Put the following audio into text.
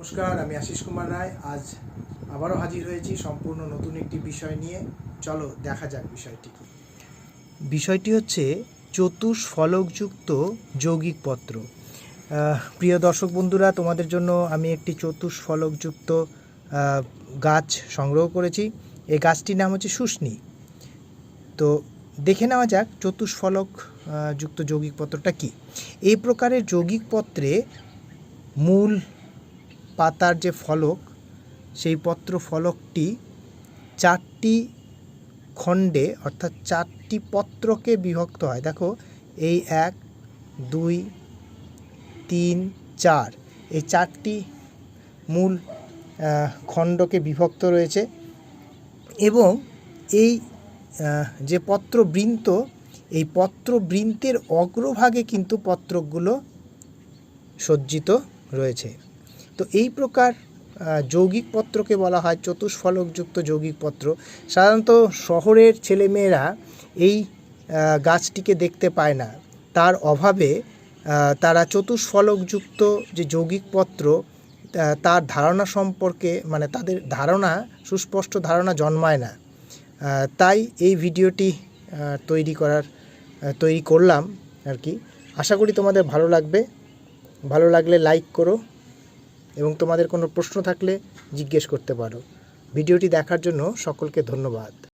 নমস্কার, আমি আশিস কুমার রায়। আজ আবারও হাজির হয়েছি সম্পূর্ণ নতুন একটি বিষয় নিয়ে। চলো, দেখা যাক বিষয়টি বিষয়টি হচ্ছে চতুষ্ফলকযুক্ত যৌগিক পত্র। প্রিয় দর্শক বন্ধুরা, তোমাদের জন্য আমি একটি চতুষ্ফলকযুক্ত গাছ সংগ্রহ করেছি। এই গাছটির নাম হচ্ছে শুষ্নি তো দেখে নেওয়া যাক চতুষ্ফলক যুক্ত যৌগিক পত্রটা কি। এই প্রকারের যৌগিক পত্রে মূল পাতার যে ফলক, সেই পত্র ফলকটি চারটি খণ্ডে, অর্থাৎ চারটি পত্রকে বিভক্ত হয়। দেখো, এই এক, দুই, তিন, চার। এই চারটি মূল খণ্ডকে বিভক্ত রয়েছে এবং এই যে পত্রবৃন্ত, এই পত্রবৃন্তের অগ্রভাগে কিন্তু পত্রগুলো সজ্জিত রয়েছে। তো এই প্রকার যৌগিক পত্রকে বলা হয় চতুষ্ফলকযুক্ত যৌগিক পত্র। সাধারণত শহরের ছেলেমেয়েরা এই গাছটিকে দেখতে পায় না। তার অভাবে তারা চতুষ্ফলকযুক্ত যে যৌগিক পত্র তার ধারণা সম্পর্কে মানে তাদের ধারণা, সুস্পষ্ট ধারণা জন্মায় না। তাই এই ভিডিওটি তৈরি করার তৈরি করলাম আর কি। আশা করি তোমাদের ভালো লাগবে। ভালো লাগলে লাইক করো। এবং তোমাদের কোনো প্রশ্ন থাকলে জিজ্ঞেস করতে পারো। ভিডিওটি দেখার জন্য সকলকে ধন্যবাদ।